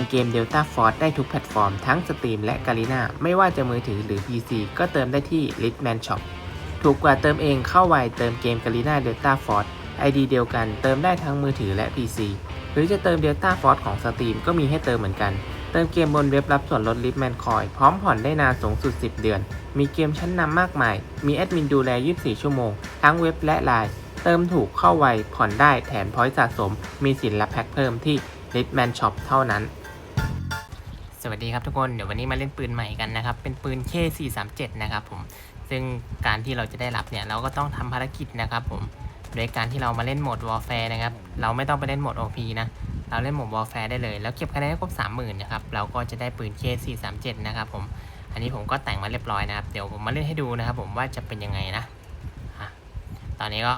มเกม Delta Force ได้ทุกแพลตฟอร์มทั้งสตรีมและกาลิน่าไม่ว่าจะมือถือหรือ PC ก็เติมได้ที่ Litman Shop ถูกกว่าเติมเองเข้าไวเติมเกมกาลิน่า Delta Force ID เดียวกันเติมได้ทั้งมือถือและ PC หรือจะเติม Delta Force ของสตรีมก็มีให้เติมเหมือนกัน เติมเกมบนเว็บรับส่วนลด Litman Coin พร้อมผ่อนได้นานสูงสุด 10 เดือน มีเกมชั้นนำมากมาย มีแอดมินดูแล 24 ชั่วโมง ทั้งเว็บและไลน์เติมถูกเข้าไวผ่อนได้แถมพอยต์สะสม มีสินและแพ็คเพิ่มที่ Litman Shop เท่านั้น สวัสดีครับทุกคนเดี๋ยววันนี้มาเล่นปืนใหม่กันนะครับ เป็นปืน K437 นะครับผมซึ่งการที่เราจะได้รับเนี่ยเราก็ต้องทำภารกิจนะครับผมโดยการที่เรามาเล่นโหมด Warfare นะครับ เราไม่ต้องไปเล่นโหมด OP นะ เราเล่นโหมด Warfare ได้เลย แล้วเก็บคะแนนให้ครบ 30,000นะครับเราก็จะได้ปืน K437 นะครับผมอันนี้ผมก็แต่งมาเรียบร้อยนะครับ เดี๋ยวผมมาเล่นให้ดูนะครับ ผมว่าจะเป็นยังไงนะตอนนี้ก็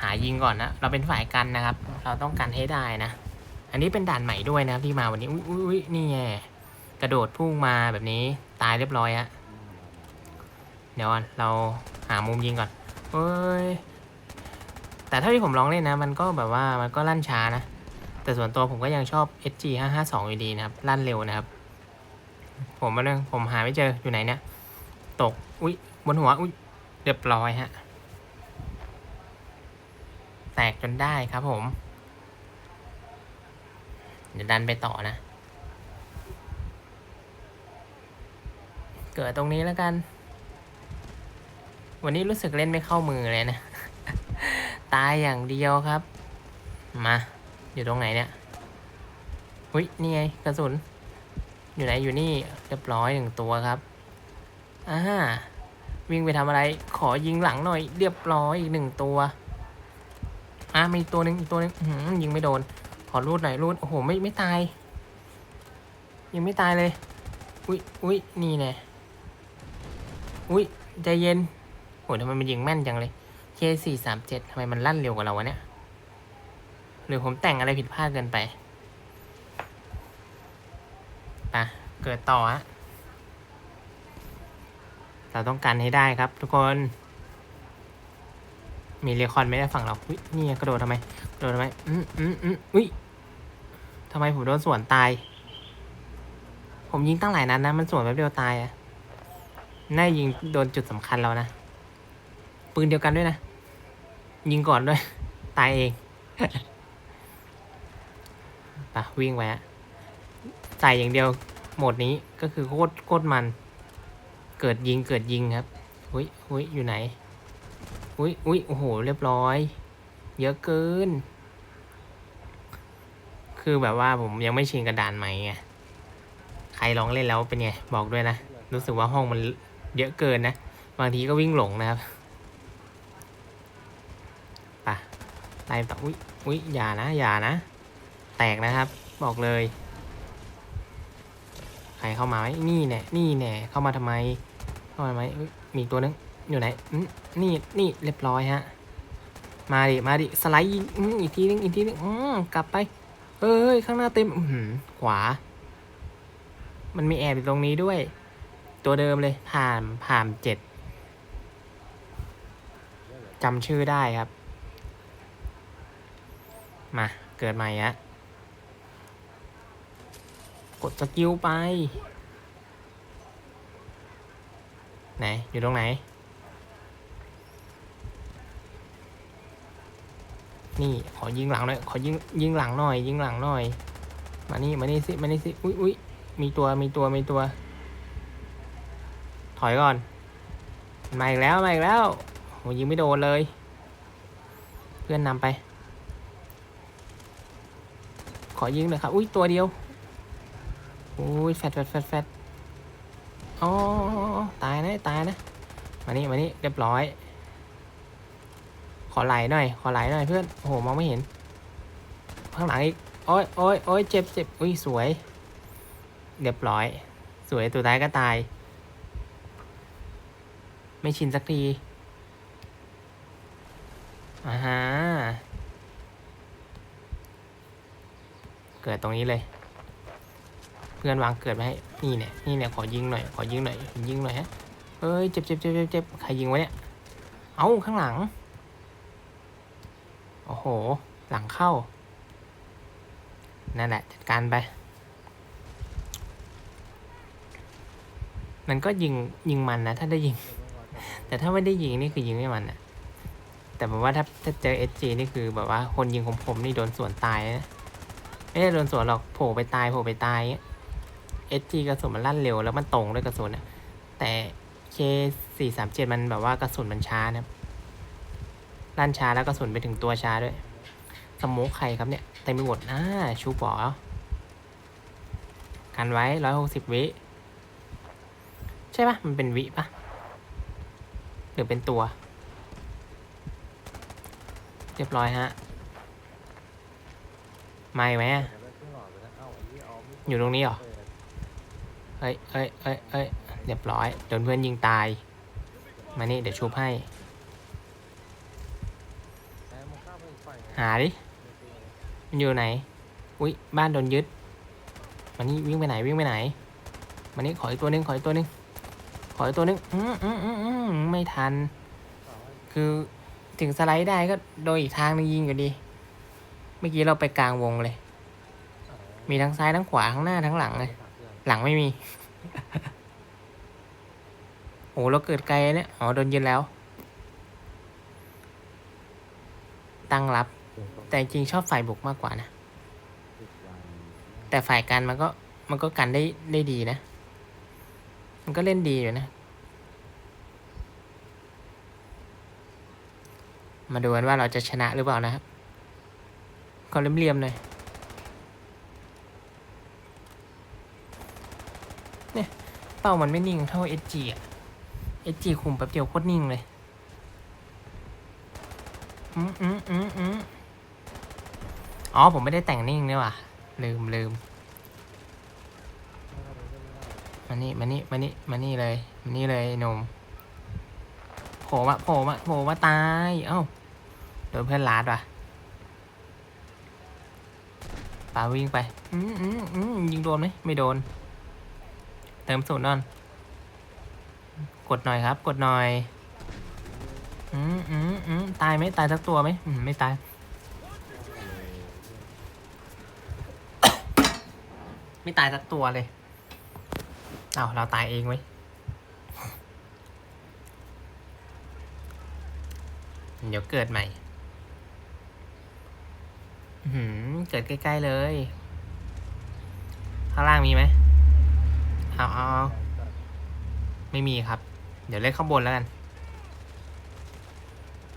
หายิงก่อนนะ เราเป็นฝ่ายกันนะครับ เราต้องกันให้ได้นะ อันนี้เป็นด่านใหม่ด้วยนะครับที่มาวันนี้ อุ้ยอุ้ยนี่ไง ระโดดพุ่งมาแบบนี้ตายเรียบร้อยฮะเดี๋ยวเราหามุมยิงก่อนเอ้ยแต่เท่าที่ผมลองเล่นนะ มันก็แบบว่ามันก็ลั่นช้านะ แต่ส่วนตัวผมก็ยังชอบ SG 5 5 2อยู่ดีนะครับ ลั่นเร็วนะครับ ผมมาเรื่องผมหาไม่เจออยู่ไหนเนี่ยตกอุ้ยบนหัวอุ้ยเรียบร้อยฮะแตกจนได้ครับผม เดี๋ยวดันไปต่อนะ เกิดตรงนี้แล้วกัน วันนี้รู้สึกเล่นไม่เข้ามือเลยนะ ตายอย่างเดียวครับ มา อยู่ตรงไหนเนี่ยอุ้ยนี่ไงกระสุน อยู่ไหนอยู่นี่เรียบร้อยหนึ่งตัวครับอ่าวิ่งไปทำอะไร ขอยิงหลังหน่อย เรียบร้อยอีกหนึ่งตัวอะมีตัวหนึ่งอีกตัวหนึ่งยิงไม่โดน ขอรูดหน่อยรูดโอ้โหไม่ไม่ตาย ยังไม่ตายเลย อุ้ยอุ้ยนี่แน่ อุ้ยใจเย็นโหทำไมมันยิงแม่นจังเลย K สี่สามเจ็ดทำไมมันลั่นเร็วกว่าเราวะเนี่ย หรือผมแต่งอะไรผิดพลาดเกินไปไปะเกิดต่อฮะเราต้องการให้ได้ครับ ทุกคน มีเรคอนไม่ได้ฝั่งเราอุ้ยนี่กระโดดทำไมกระโดดทำไมอืมอืมอืมอุ้ยทำไมผมโดนสวนตาย ผมยิงตั้งหลายนัดนะมันสวนแป๊บเดียวตายอะ น่ายิงโดนจุดสำคัญเรานะ ปืนเดียวกันด้วยนะ ยิงก่อนด้วย ตายเองปะวิ่งไปอะใส่อย่างเดียวโหมดนี้ก็คือโคตรโคตรมัน เกิดยิงเกิดยิงครับอุ้ยอุ้ยอยู่ไหนอุ้ยอุ้ยโอ้โห เรียบร้อย เยอะเกิน คือแบบว่าผมยังไม่ชินกระดานใหม่ไง ใครลองเล่นแล้วเป็นไง บอกด้วยนะ รู้สึกว่าห้องมัน เยอะเกินนะ บางทีก็วิ่งหลงนะครับปะไล่ต่ออุ้ยอุ้ยอย่านะ อย่านะ แตกนะครับ บอกเลย ใครเข้ามาไหมนี่แน่นี่แน่เข้ามาทำไม เข้ามาทำไมมีตัวนึงอยู่ไหนอืมนี่นี่เรียบร้อยฮะ มาดิ มาดิ สไลด์อืมอีกทีนึงอีกทีนึงอืมกลับไปเฮ้ย ข้างหน้าเต็มอือหือขวา มันมีแอบอยู่ตรงนี้ด้วย ตัวเดิมเลยผ่านผ่านเจ็ดจำชื่อได้ครับ มา เกิดใหม่ฮะกดสกิลไป ไหน อยู่ตรงไหน นี่ ขอยิงหลังหน่อย ขอยิงยิงหลังหน่อย ยิงหลังหน่อย มานี่ มานี่สิ มานี่สิ อุ้ยอุ้ยมีตัว มีตัว มีตัว อยก่อนมาอีกแล้วมาอีกแล้วโหยิงไม่โดนเลย เพื่อนนำไป ขอยิงหน่อยครับ อุ้ยตัวเดียวอุ้ยแฟดแฟดแฟดแฟดอ๋อตายนะตายนะมานี่มานี่เรียบร้อย ขอไหลหน่อย ขอไหลหน่อยเพื่อนโอ้โหมองไม่เห็น ข้างหลังอีกโอ้ยโอ้ยโอ้ยเจ็บเจ็บอุ้ยสวย เรียบร้อย สวยตัวท้ายก็ตาย ไม่ชินสักทีอ่าฮะเกิดตรงนี้เลย เพื่อนวางเกิดมาให้นี่เนี่ยนี่เนี่ยขอยิงหน่อยขอยิงหน่อยยิงหน่อยฮะเฮ้ยเจ็บเจ็บเจ็บเจ็บเจ็บใครยิงวะเนี่ยเอ้าข้างหลังโอ้โห หลังเข้า นั่นแหละ จัดการไป มันก็ยิงยิงมันนะ ถ้าได้ยิง แต่ถ้าไม่ได้ยิงนี่คือยิงไม่มันอะแต่ผมว่าถ้าถ้าเจอเอจีนี่คือแบบว่าคนยิงของผมนี่โดนสวนตายนะไม่ได้โดนสวนหรอกโผล่ไปตายโผล่ไปตายเอจีกระสุนมันลั่นเร็วแล้วมันตรงด้วยกระสุนอะแต่เคสี่สามเจ็ดมันแบบว่ากระสุนมันช้านะลั่นช้าแล้วกระสุนไปถึงตัวช้าด้วยสมกใครครับเนี่ยเต็มไปหมดอ่าชูปอกันไว้ร้อยหกสิบวิ ใช่ปะมันเป็นวิปะ หรือเป็นตัว เรียบร้อยฮะ ไม่ไหมอะอยู่ตรงนี้เหรอ เอ้ยเอ้ยเอ้ยเอ้ยเรียบร้อย โดนเพื่อนยิงตาย มานี่เดี๋ยวชุบให้ หาดิ มันอยู่ไหน อุ้ยบ้านโดนยึด มานี่วิ่งไปไหนวิ่งไปไหน มานี่ขออีกตัวหนึงขออีกตัวหนึง ขออีกตัวนึงอืมอืมอืมอืมไม่ทัน คือถึงสไลด์ได้ก็โดนอีกทางนึงยิงอยู่ดี เมื่อกี้เราไปกลางวงเลย มีทั้งซ้ายทั้งขวาทั้งหน้าทั้งหลังเลย หลังไม่มี โอ้เราเกิดไกลเนี่ย อ๋อโดนยึดแล้ว ตั้งรับ แต่จริงชอบฝ่ายบุกมากกว่านะ แต่ฝ่ายกันมันก็มันก็กันได้ได้ดีนะ มันก็เล่นดีอยู่นะ มาดูกันว่าเราจะชนะหรือเปล่านะครับก็เรียมๆเลยเนี่ยเป้ามันไม่นิ่งเท่า SG อะ SG คุมแป๊บเดียวโคตรนิ่งเลยอืมอืมอืมอืมอ๋อ ผมไม่ได้แต่งนิ่งนี่ว่ะ ลืมลืม มานี่มานี่มานี่มานี่เลยมานี่เลยหนุ่มโผล่มาโผล่มาโผล่มาตาย เอ้าโดนเพื่อนลาดว่ะป่าวิ่งไป อืมอืมอืมยิงโดนไหมไม่โดน เติมสูตรนอน กดหน่อยครับ กดหน่อย อืมอืมอืมตายไหมตายสักตัวไหมอืมไม่ตาย ไม่ตายสักตัวเลย เอาเราตายเองไว้เดี๋ยวเกิดใหม่หืมเกิดใกล้ๆเลย ข้างล่างมีไหมเอาเอาเอาไม่มีครับ เดี๋ยวเล่นข้างบนแล้วกัน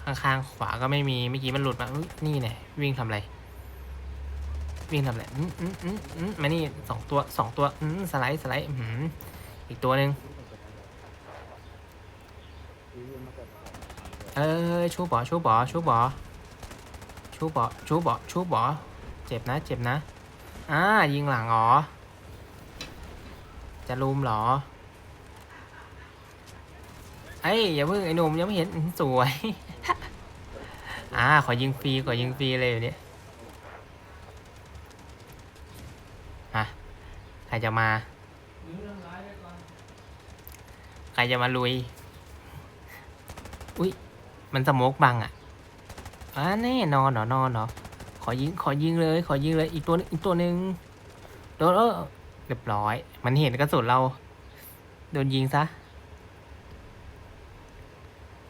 ข้างๆขวาก็ไม่มี เมื่อกี้มันหลุดมา นี่เนี่ยวิ่งทำอะไร วิ่งทำอะไรอืมอืมอืมอืมมานี่สองตัวสองตัวอืมสไลด์สไลด์อื้มอีกตัวหนึ่งเอ้ยชูบอชูบอชูบอชูบอชูบอชูบอเจ็บนะ เจ็บนะอ่ายิงหลังหรอ จะลุมเหรอเอ้ยอย่าเพิ่งไอ้หนุ่มยังไม่เห็นสวย อ่าขอยิงฟรีขอยิงฟรีเลยอยู่เนี่ย อะใครจะมา ใครจะมาลุย อุ้ยมันสโมกบังอะอ่าแน่นอนเหรอนอนเหรอขอยิงขอยิงเลย ขอยิงเลยอีกตัวอีกตัวหนึ่งโดนเออเรียบร้อย มันเห็นกระสุนเราโดนยิงซะ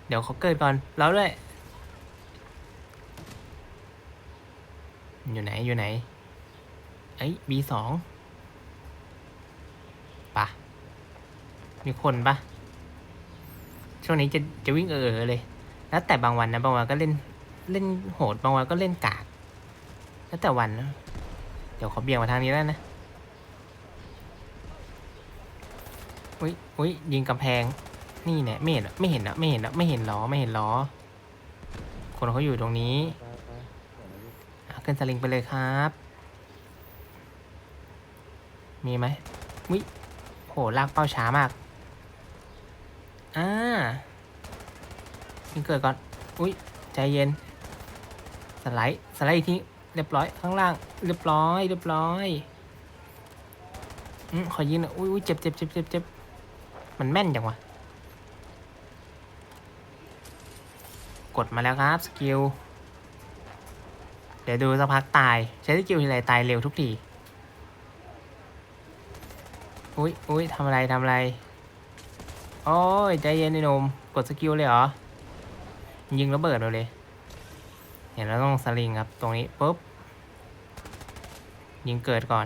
เดี๋ยวเขาเกิดก่อนแล้วด้วย อยู่ไหนอยู่ไหน เอ้ย B สองปะมีคนปะช่วงนี้จะจะวิ่งเออๆเลย แล้วแต่บางวันนะบางวันก็เล่นเล่นโหดบางวันก็เล่นกาก แล้วแต่วันนะเดี๋ยวขอเบี่ยงมาทางนี้แล้วนะอุ้ยอุ้ยยิงกำแพง นี่เนี่ยไม่เห็นเหรอไม่เห็นเหรอไม่เห็นเหรอไม่เห็นหรอไม่เห็นหรอคนเขาอยู่ตรงนี้อะขึ้นสลิงไปเลยครับ มีไหมวิโหลากเป้าช้ามาก อ่ายิงเกิดก่อน อุ้ยใจเย็น สไลด์ สไลด์อีกทีเรียบร้อย ข้างล่าง เรียบร้อย เรียบร้อยอืมขอยิงหน่อยอุ้ยอุ้ยเจ็บเจ็บเจ็บเจ็บเจ็บมันแม่นจังวะ กดมาแล้วครับ สกิล เดี๋ยวดูสักพักตาย ใช้สกิลทีไรตายเร็วทุกที อุ้ยอุ้ยทำอะไรทำอะไร โอ้ย ใจเย็นไอ้หนุ่มกดสกิลเลยเหรอ ยิงระเบิดเราเลย เห็นแล้วต้องสลิงครับ ตรงนี้ปุ๊บ ยิงเกิดก่อน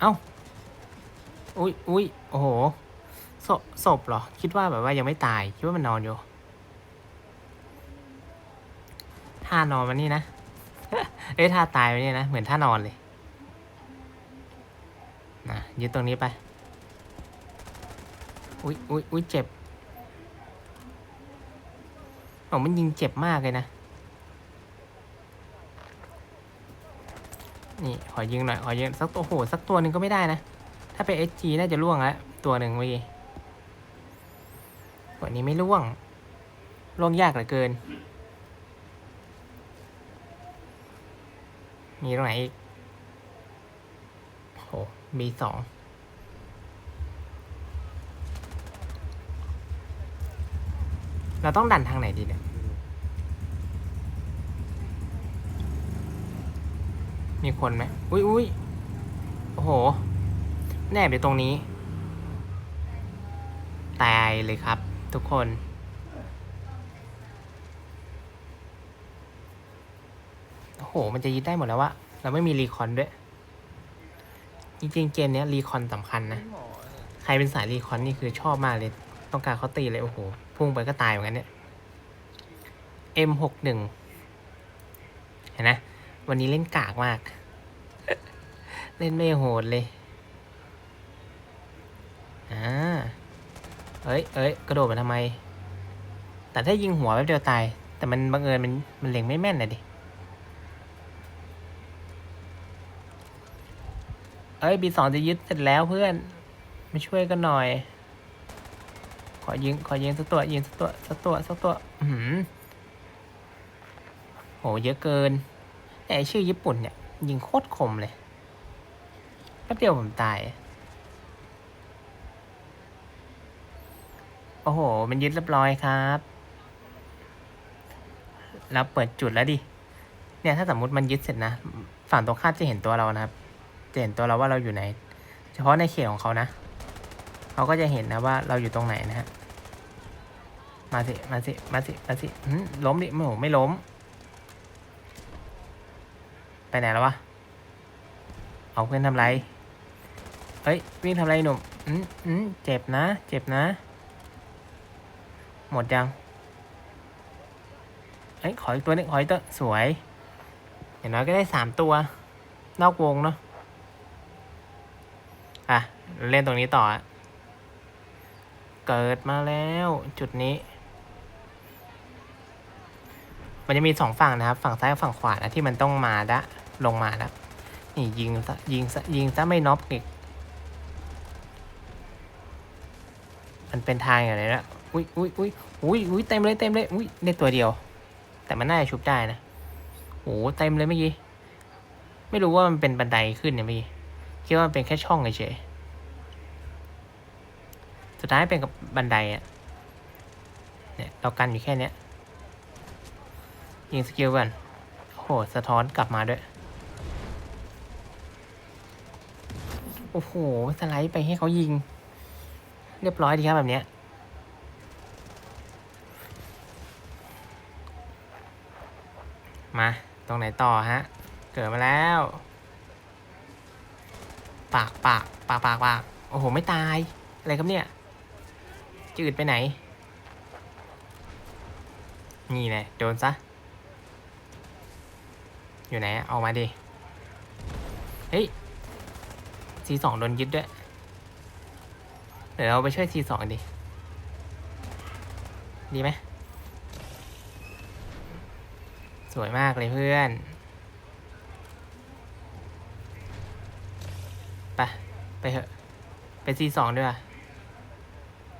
เอ้า อุ้ยอุ้ยโอ้โหศพศพเหรอ คิดว่าแบบว่ายังไม่ตาย คิดว่ามันนอนอยู่ท่านอนมันนี่นะ เอ้ยท่าตายมันนี่นะ เหมือนท่านอนเลย ยึดตรงนี้ไป อุ้ยอุ้ยอุ้ยเจ็บโอ้มันยิงเจ็บมากเลยนะ นี่ ขอยิงหน่อย ขอยิงสักตัวโอ้โห สักตัวหนึ่งก็ไม่ได้นะ ถ้าเป็น SG น่าจะล่วงแล้ว ตัวหนึ่งเมื่อกี้ตัวนี้ไม่ล่วง ล่วงยากเหลือเกิน มีตรงไหนอีก มีสองเราต้องดันทางไหนดีเนี่ย มีคนไหม อุ้ยอุ้ยโอ้โห แนบอยู่ตรงนี้ ตายเลยครับ ทุกคน โอ้โห มันจะยึดได้หมดแล้ววะเราไม่มีรีคอนด้วย จริงๆเกมเนี้ยรีคอนสำคัญนะ ใครเป็นสายรีคอนนี่คือชอบมากเลย ต้องการเขาตีเลย โอ้โห พุ่งไปก็ตายเหมือนกันเนี่ย M61 เห็นนะ วันนี้เล่นกากมาก เล่นไม่โหดเลย อ่า เอ้ยเอ้ยกระโดดมาทำไม แต่ถ้ายิงหัวแป๊บเดียวตาย แต่มันบังเอิญมันมันเล็งไม่แม่นเลยดิ เอ้ยบีสองจะยึดเสร็จแล้วเพื่อนมาช่วยกันหน่อย ขอยิงขอยิงสักตัวยิงสักตัวสักตัวสักตัวอือหือโหเยอะเกินแต่ไอ้ชื่อญี่ปุ่นเนี่ย ยิงโคตรคมเลยแป๊บเดียวผมตาย โอ้โห มันยึดเรียบร้อยครับเราเปิดจุดแล้วดิ เนี่ยถ้าสมมติมันยึดเสร็จนะ ฝั่งตรงข้ามจะเห็นตัวเรานะครับ จะเห็นตัวเราว่าเราอยู่ไหน เฉพาะในเขตของเขานะ เขาก็จะเห็นนะว่าเราอยู่ตรงไหนนะฮะ มาสิ มาสิ มาสิ มาสิหืมล้มดิ ไม่โหไม่ล้ม ไปไหนแล้ววะ เอาเพื่อนทำไร เฮ้ย วิ่งทำไรหนุ่ม อืมอืมเจ็บนะ เจ็บนะ หมดยังเฮ้ยขออีกตัวหนึงขออีกตัว สวย อย่างน้อยก็ได้สามตัว นอกวงเนาะ เล่นตรงนี้ต่อ เกิดมาแล้วจุดนี้ มันจะมีสองฝั่งนะครับ ฝั่งซ้ายกับฝั่งขวานะที่มันต้องมาดะลงมาล้วนี่ยิงซะยิงซะยิงซะไม่น็อกอีก มันเป็นทางอย่างไรนะอุ้ยอุ้ยอุ้ยอุ้ยอุ้ยเต็มเลยเต็มเลยอุ้ยได้ตัวเดียว แต่มันน่าจะชุบได้นะโอ้เต็มเลยเมื่อกี้ไม่รู้ว่ามันเป็นบันไดขึ้นเนี่ยเมื่อกี้คิดว่ามันเป็นแค่ช่องเฉยๆ สุดท้ายเป็นกับบันไดอะเนี่ยเรากันอยู่แค่เนี้ย ยิงสกิลก่อนโอ้โห สะท้อนกลับมาด้วย โอ้โห สไลด์ไปให้เขายิง เรียบร้อยดีครับแบบเนี้ยมา ตรงไหนต่อฮะ เกิดมาแล้ว ปากปากปากปากปากโอ้โห ไม่ตาย อะไรครับเนี่ย จืดไปไหน นี่แหละโดนซะ อยู่ไหนออกมาดิ เฮ้ยซีสองโดนยึดด้วย เดี๋ยวเราไปช่วยซีสองดิ ดีไหม สวยมากเลยเพื่อนไปไปเถอะ ไปซีสองด้วย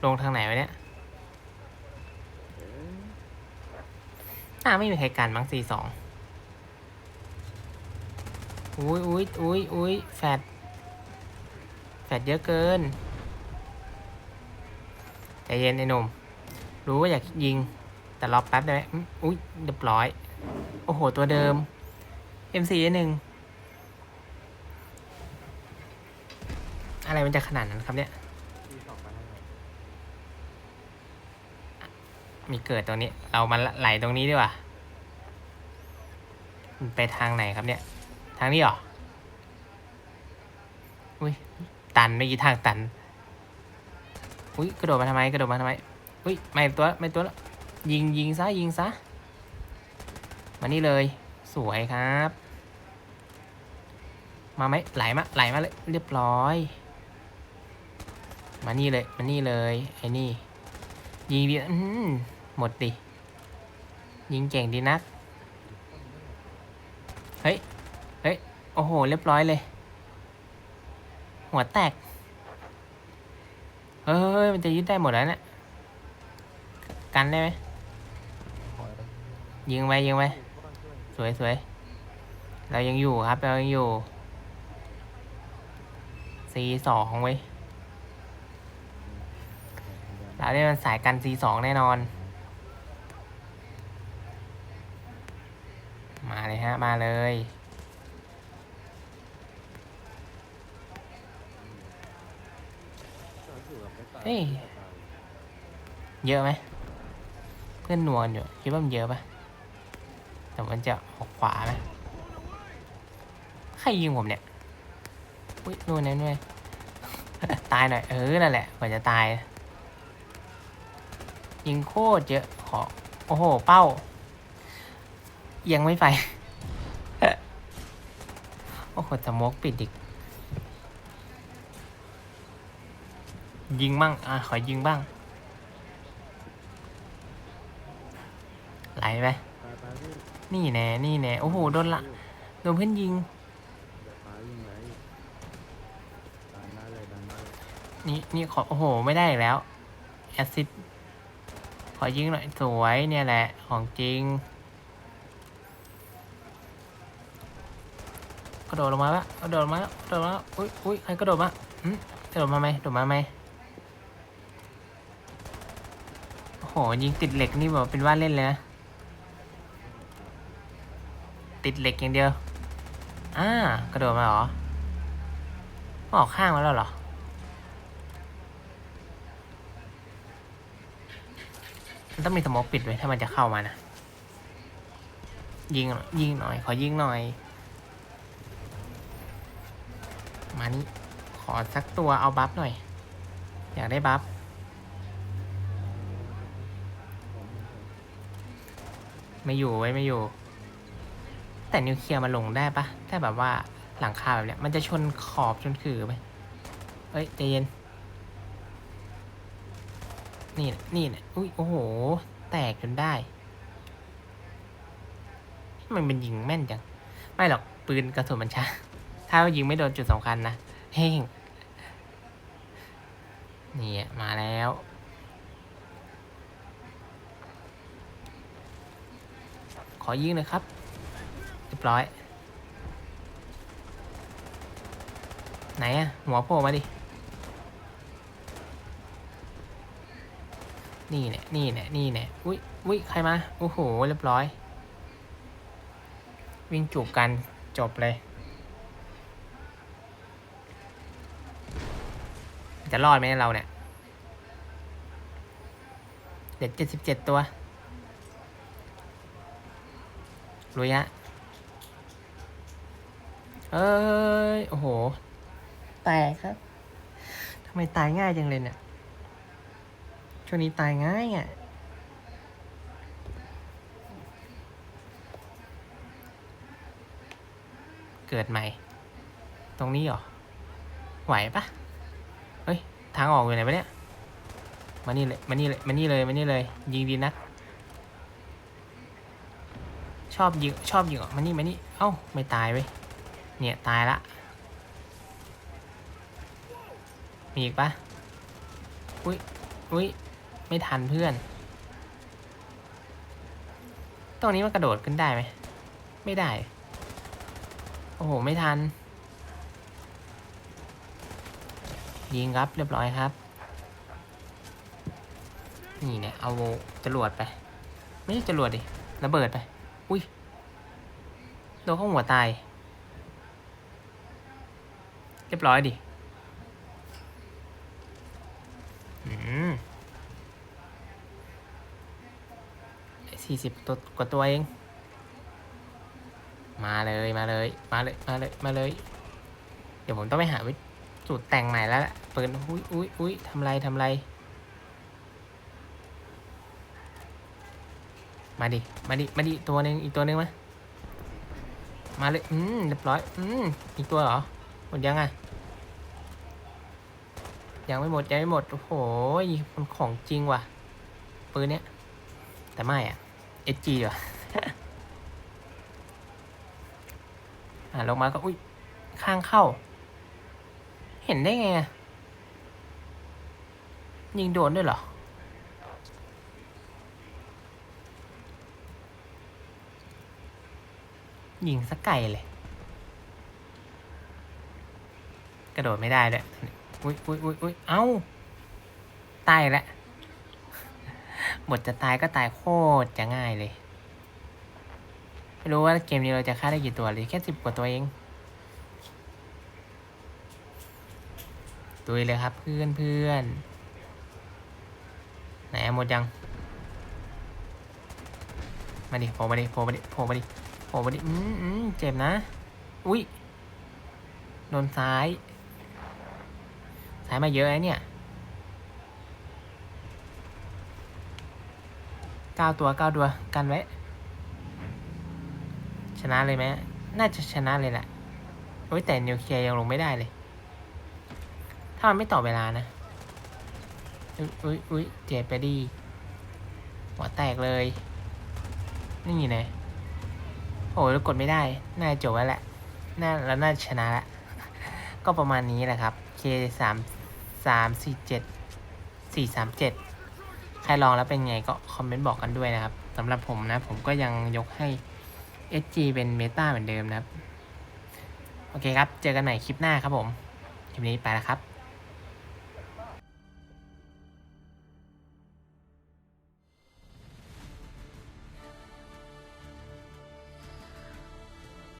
ลงทางไหนวะเนี่ยน่าไม่มีใครกันมั้งซีสองอุ้ยอุ้ยอุ้ยอุ้ยแฟดแฟดเยอะเกิน ใจเย็นไอ้หนุ่ม รู้ว่าอยากยิง แต่รอแป๊บได้ไหมอุ้ยเรียบร้อย โอ้โห ตัวเดิม MC หนึ่ง อะไรมันจะขนาดนั้นครับเนี่ย ที่สองมาแล้ว มีเกิดตรงนี้ เรามาไหลตรงนี้ดีกว่าไปทางไหนครับเนี่ย ทางนี้เหรอ อุ้ย ตันไม่กี่ทางตัน อุ้ยกระโดดมาทำไมกระโดดมาทำไม อุ้ยไม่ตัวไม่ตัวแล้วยิงยิงซะยิงซะ มานี่เลย สวยครับ มาไหมไหลมาไหลมาเลยเรียบร้อย มานี่เลยมานี่เลยไอ้นี่ ยิงดีอื้อหือหมดดิ ยิงเก่งดีนัก เฮ้ย เฮ้ย โอ้โห เรียบร้อยเลย หัวแตก เฮ้ย มันจะยึดได้หมดแล้วเนี่ย กันได้ไหม ยิงไปยิงไปสวยสวยเรายังอยู่ครับ เรายังอยู่ C สองไว้ย เราได้มันสายกัน C สองแน่นอน มาเลยฮะ มาเลย เฮ้ย เยอะไหม เพื่อนนวลอยู่ คิดว่ามันเยอะปะแต่มันจะออกขวาไหมใครยิงผมเนี่ย อุ้ยนู่นนั่นด้วยตายหน่อย เออ นั่นแหละกว่าจะตาย ยิงโคตรเยอะขอโอ้โห เป้า ยังไม่ไป โอ้โหสมกปิดอีก ยิงบ้าง อะ ขอยิงบ้าง ไหลไปไปไปพี่นี่แน่ นี่แน่ โอ้โห โดนละ โดนเพื่อนยิง นี่ นี่ขอ โอ้โห ไม่ได้อีกแล้ว แอซิด อยิงหน่อยสวยเนี่ยแหละ ของจริง กระโดดลงมาปะกระโดดมาแล้วกระโดดมาแล้วอุ้ยอุ้ยใครกระโดดมาอืมกระโดดมาไหมกระโดดมาไหมโอ้โหยิงติดเหล็กนี่แบบเป็นว่าเล่นเลยนะติดเหล็กอย่างเดียวอ่ากระโดดมาเหรอออกข้างมาแล้วเหรอ มันต้องมีสโมกปิดไว้ถ้ามันจะเข้ามานะ ยิงยิงหน่อย ขอยิงหน่อย มานี่ ขอสักตัวเอาบัฟหน่อย อยากได้บัฟไม่อยู่ไว้ไม่อยู่ แต่นิวเคลียร์มาลงได้ปะถ้าแบบว่าหลังคาแบบเนี้ยมันจะชนขอบชนคือไหมเอ้ยใจเย็น นี่นะนี่นะอุ้ยโอ้โห แตกจนได้ มันเป็นยิงแม่นจัง ไม่หรอกปืนกระสุนมันช้า ถ้ายิงไม่โดนจุดสำคัญนะ เฮ้งนี่อะมาแล้วขอยิงหน่อยครับ เรียบร้อย ไหนอะหัวโผล่มาดิ นี่เนี่ยนี่เนี่ยนี่เนี่ยอุ้ยอุ้ยใครมา โอ้โห เรียบร้อย วิ่งจูบกันจบเลย จะรอดไหมเราเนี่ยเด็ดเจ็ดสิบเจ็ดตัวลุยฮะเอ้ย โอ้โห แตกครับทำไมตายง่ายจังเลยเนี่ย ช่วงนี้ตายง่ายอะเกิดใหม่ ตรงนี้เหรอ ไหวปะเฮ้ย ทางออกอยู่ไหนปะเนี่ย มานี่เลย มานี่เลย มานี่เลย มานี่เลย ยิงดีนักชอบยิง ชอบยิงออกมานี่ มานี่ เอ้า ไม่ตายเว้ย เนี่ยตายละ มีอีกปะอุ้ยอุ้ย ไม่ทันเพื่อน ตรงนี้มันกระโดดขึ้นได้ไหม ไม่ได้ โอ้โห ไม่ทัน ยิงครับเรียบร้อยครับ นี่เนี่ย เอาจรวดไป ไม่ใช่จรวดดิ ระเบิดไป อุ้ย โดนเข้าหัวตาย เรียบร้อยดิ อืม สี่สิบตัวกว่าตัวเอง มาเลยมาเลย มาเลยมาเลยมาเลย เดี๋ยวผมต้องไปหาวิสูตรแต่งใหม่แล้วละปืนอุ้ยอุ้ยอุ้ยทำไรทำไร มาดิ มาดิ มาดิ ตัวหนึ่งอีกตัวหนึ่งมามาเลย อืม เรียบร้อย อืม อีกตัวเหรอ หมดยังอะ ยังไม่หมดยังไม่หมด โอ้โหมันของจริงว่ะ ปืนเนี้ย แต่ไม่อะ SG ว่ะอ่าลงมาก็อุ้ยข้างเข้า เห็นได้ไง ยิงโดนด้วยเหรอ ยิงสักไกลเลย กระโดดไม่ได้เลยอุ้ยอุ้ยอุ้ยอุ้ยเอ้าตายแล้ว บทจะตายก็ตายโคตรจะง่ายเลย ไม่รู้ว่าเกมนี้เราจะฆ่าได้กี่ตัวเลยแค่สิบกว่าตัวเองตุยเลยครับเพื่อนเพื่อนไหนหมดยัง มาดิโผล่มาดิโผล่มาดิโผล่มาดิโผล่มาดิอืมอืมเจ็บนะ อุ้ยโดนซ้าย ซ้ายมาเยอะไอ้เนี่ย เก้าตัวเก้าตัวกันไว้ ชนะเลยไหมน่าจะชนะเลยแหละโอ้ยแต่นิวเคลียร์ยังลงไม่ได้เลย ถ้ามันไม่ต่อเวลานะ อุ้ยอุ้ยอุ้ยเจ็บไปดีหัวแตกเลย นี่ไงโอ้ยกดไม่ได้ น่าจบแล้วแหละ น่าแล้วน่าชนะละ ก็ประมาณนี้แหละครับ K สามสามสี่เจ็ดสี่สามเจ็ด ใครลองแล้วเป็นไงก็คอมเมนต์บอกกันด้วยนะครับสำหรับผมนะ ผมก็ยังยกให้ SG เป็นเมตาเหมือนเดิมนะครับ โอเคครับ เจอกันใหม่คลิปหน้าครับผม คลิปนี้ไปแล้วครับ